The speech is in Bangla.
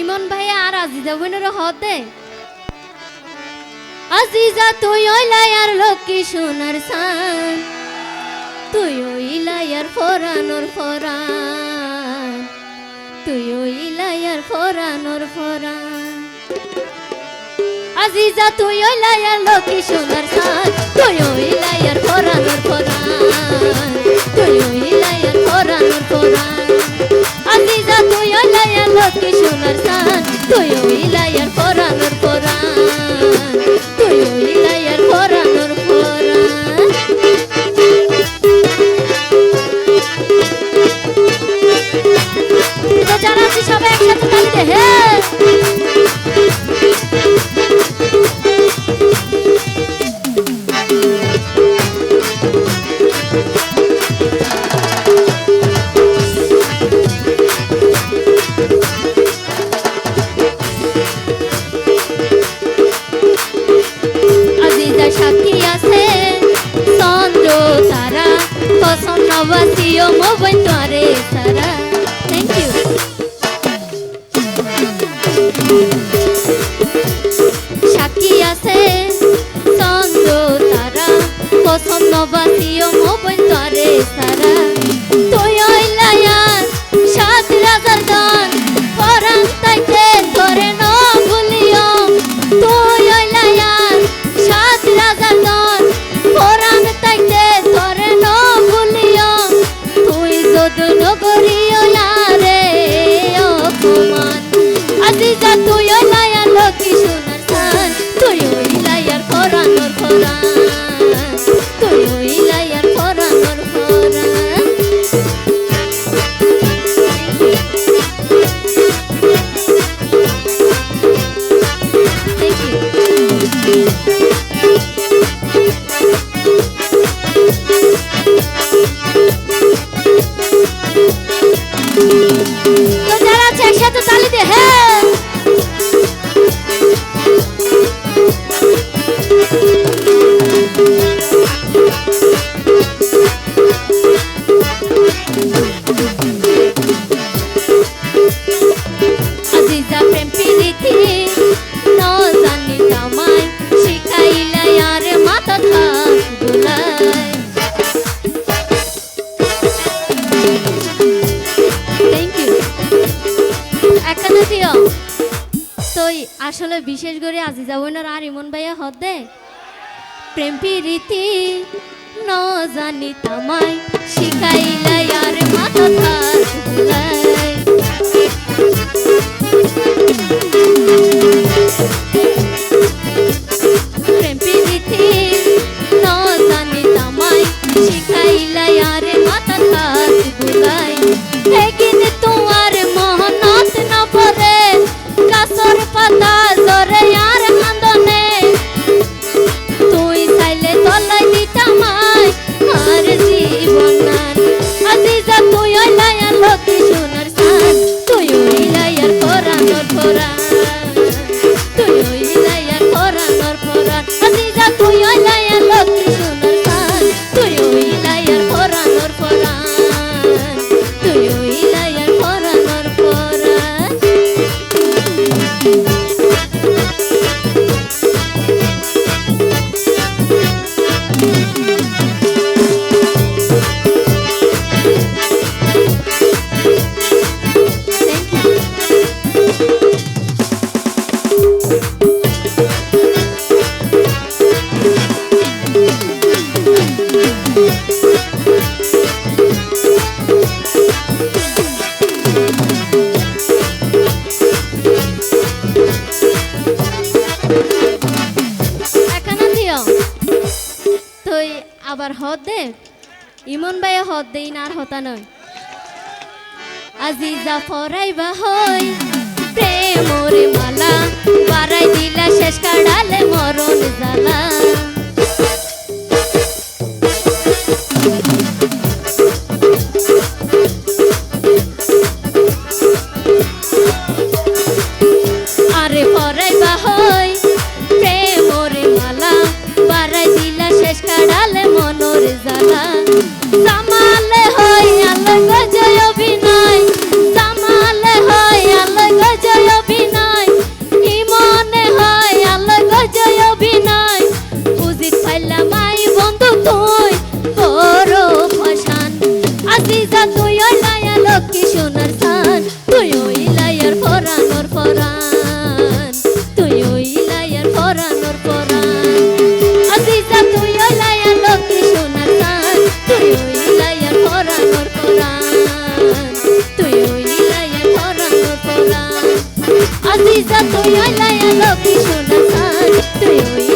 ইমন ভাই, আর আজিজা বোনের হতে। আজিজা, তুই ওইলাই আর লক্ষ্মী সোনার সান। তুই ওইলাই আর ফোরানোর ফোরান। তুই ওইলাই আর ফোরানোর ফোরান। আজিজা, তুই ওইলাই আর লক্ষ্মী সোনার সান। তুই একসাথে থাকতে হ্যাঁ Yo me voy a entoaresará সাক্ষী আছে চন্দ্র তারা পছন্দ নবাসীয় মোবাইল তারে তারা। বানাতিও তো আসলে বিশেষ করে আজি যাব না আর ইমন ভাইয়া দে প্রেম প্রীতি ন জানি তামাই পাতা জরে লই আবার হদ দে। ইমন বাই হদ দেই না আর হতা নয়। আজি জাফরাইবা হই প্রেমর মালা বারাই দিলা আজিজা তুই লাইয়ার লক্ষ্মী সোনার সান তুই